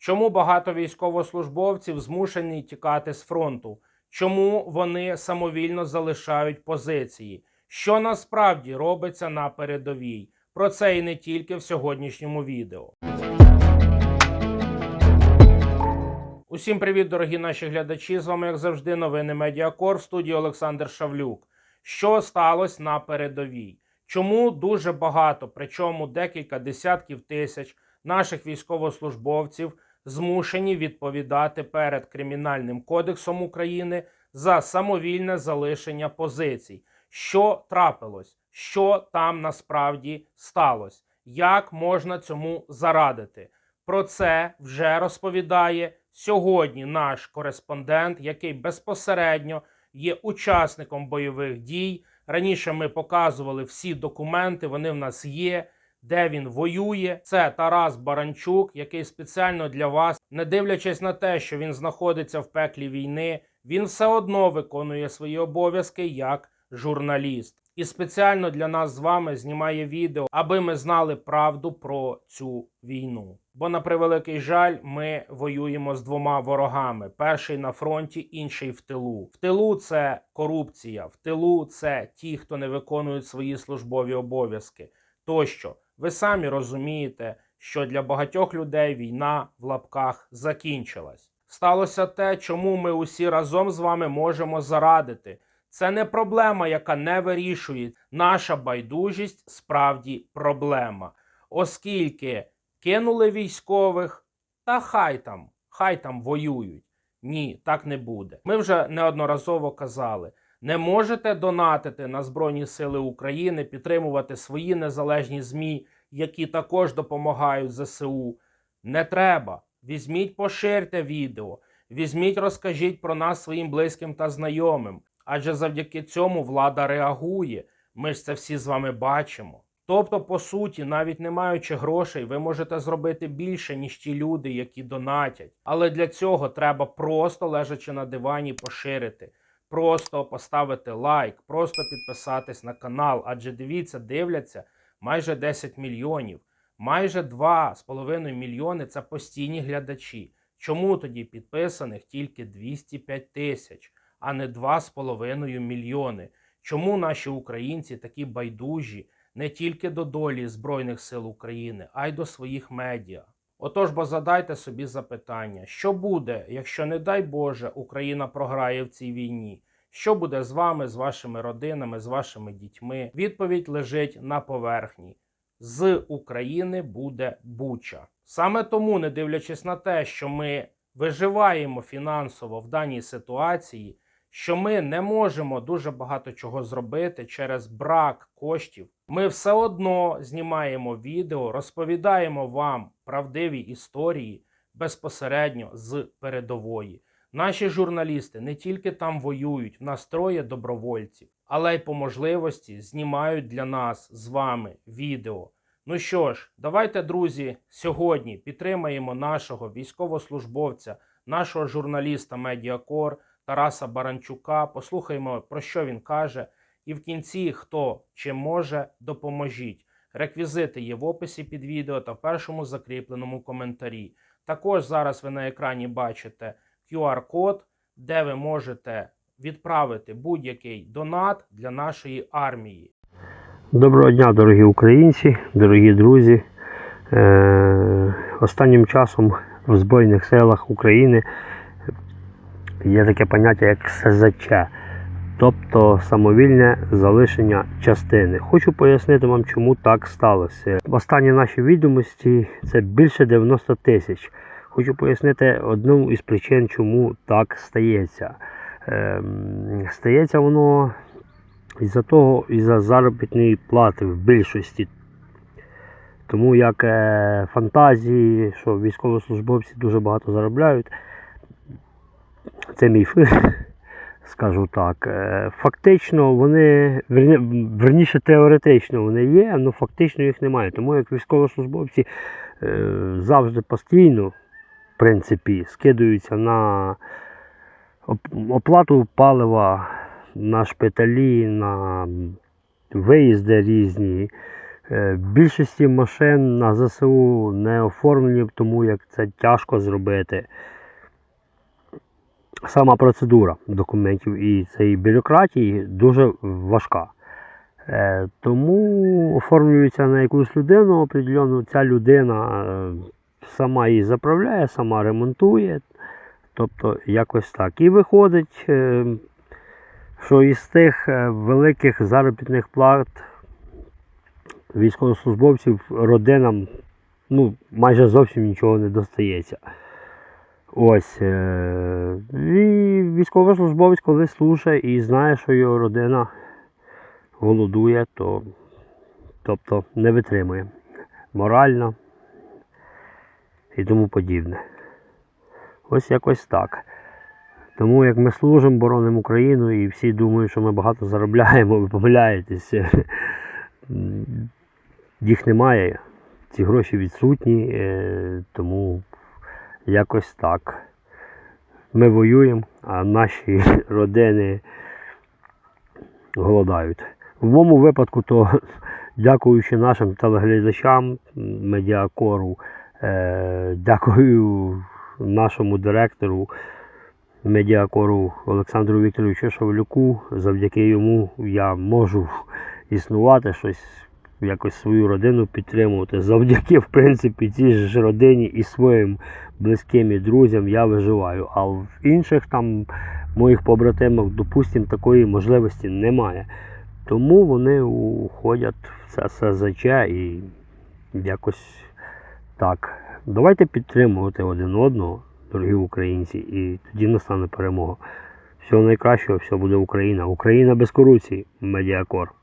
Чому багато військовослужбовців змушені тікати з фронту? Чому вони самовільно залишають позиції? Що насправді робиться на передовій? Про це і не тільки в сьогоднішньому відео. Усім привіт, дорогі наші глядачі. З вами, як завжди, новини Медіакор в студії Олександр Шавлюк. Що сталося на передовій? Чому дуже багато, причому декілька десятків тисяч наших військовослужбовців змушені відповідати перед Кримінальним кодексом України за самовільне залишення позицій? Що трапилось? Що там насправді сталося? Як можна цьому зарадити? Про це вже розповідає сьогодні наш кореспондент, який безпосередньо є учасником бойових дій. Раніше ми показували всі документи, вони в нас є. Де він воює, це Тарас Баранчук, який спеціально для вас, не дивлячись на те, що він знаходиться в пеклі війни, він все одно виконує свої обов'язки як журналіст. І спеціально для нас з вами знімає відео, аби ми знали правду про цю війну. Бо на превеликий жаль, ми воюємо з двома ворогами: перший на фронті, інший в тилу. В тилу це корупція, в тилу це ті, хто не виконують свої службові обов'язки. Тощо, ви самі розумієте, що для багатьох людей війна в лапках закінчилась. Сталося те, чому ми усі разом з вами можемо зарадити. Це не проблема, яка не вирішує. Наша байдужість справді проблема. Оскільки кинули військових, та хай там, хай там воюють. Ні, так не буде. Ми вже неодноразово казали. Не можете донатити на Збройні Сили України, підтримувати свої незалежні ЗМІ, які також допомагають ЗСУ. Не треба. Візьміть, поширте відео, візьміть, розкажіть про нас своїм близьким та знайомим. Адже завдяки цьому влада реагує. Ми ж це всі з вами бачимо. Тобто, по суті, навіть не маючи грошей, ви можете зробити більше, ніж ті люди, які донатять. Але для цього треба просто лежачи на дивані, поширити, просто поставити лайк, просто підписатись на канал. Адже дивіться, дивляться майже 10 мільйонів, майже 2,5 мільйони це постійні глядачі. Чому тоді підписаних тільки 205 тисяч? а не 2,5 мільйони. Чому наші українці такі байдужі не тільки до долі Збройних сил України, а й до своїх медіа? Отож, бо задайте собі запитання, що буде, якщо, не дай Боже, Україна програє в цій війні? Що буде з вами, з вашими родинами, з вашими дітьми? Відповідь лежить на поверхні. З України буде Буча. Саме тому, не дивлячись на те, що ми виживаємо фінансово в даній ситуації, що ми не можемо дуже багато чого зробити через брак коштів. Ми все одно знімаємо відео, розповідаємо вам правдиві історії безпосередньо з передової. Наші журналісти не тільки там воюють, в нас троє добровольців, але й по можливості знімають для нас з вами відео. Ну що ж, давайте, друзі, сьогодні підтримаємо нашого військовослужбовця, нашого журналіста Медіакор. Тараса Баранчука. Послухаємо, про що він каже. І в кінці, хто чим може, допоможіть. Реквізити є в описі під відео та в першому закріпленому коментарі. Також зараз ви на екрані бачите QR-код, де ви можете відправити будь-який донат для нашої армії. Доброго дня, дорогі українці, дорогі друзі. Е, Останнім часом в Збройних силах України є таке поняття як СЗЧ, тобто самовільне залишення частини. Хочу пояснити вам, чому так сталося. Останні наші відомості це більше 90 тисяч. Хочу пояснити одну із причин, чому так стається. Ем, Стається воно із-за того, із-за заробітної плати в більшості. Тому як е, фантазії, що військовослужбовці дуже багато заробляють, це міфи, скажу так. Е, Фактично вони, верніше теоретично вони є, але фактично їх немає. Тому як військовослужбовці е, завжди постійно, в принципі, скидаються на оплату палива, на шпиталі, на виїзди різні. Е, Більшості машин на ЗСУ не оформлені, тому як це тяжко зробити. Сама процедура документів і цієї бюрократії дуже важка. Е, Тому оформлюється на якусь людину определену, ця людина е, сама її заправляє, сама ремонтує. Тобто якось так. І виходить, е, що із тих великих заробітних плат військовослужбовців родинам ну, майже зовсім нічого не достається. Ось. е, І військовослужбовець, коли слушає і знає, що його родина голодує, то тобто не витримує морально і тому подібне. Ось якось так. Тому як ми служимо, боронимо Україну і всі думають, що ми багато заробляємо, ви помиляєтесь. Їх немає, ці гроші відсутні, е, тому якось так. Ми воюємо, а наші родини голодають. В моєму випадку, то дякуючи нашим телеглядачам, медіакору, е, дякую нашому директору медіакору Олександру Вікторовичу Шавлюку. Завдяки йому я можу існувати, щось якось свою родину підтримувати. Завдяки, в принципі, цій ж родині і своїм близьким і друзям я виживаю. А в інших там моїх побратимах, допустимо, такої можливості немає. Тому вони уходять в це СЗЧ і якось так. Давайте підтримувати один одного, дорогі українці, і тоді настане перемога. Всього найкращого, все буде Україна. Україна без корупції, медіакор.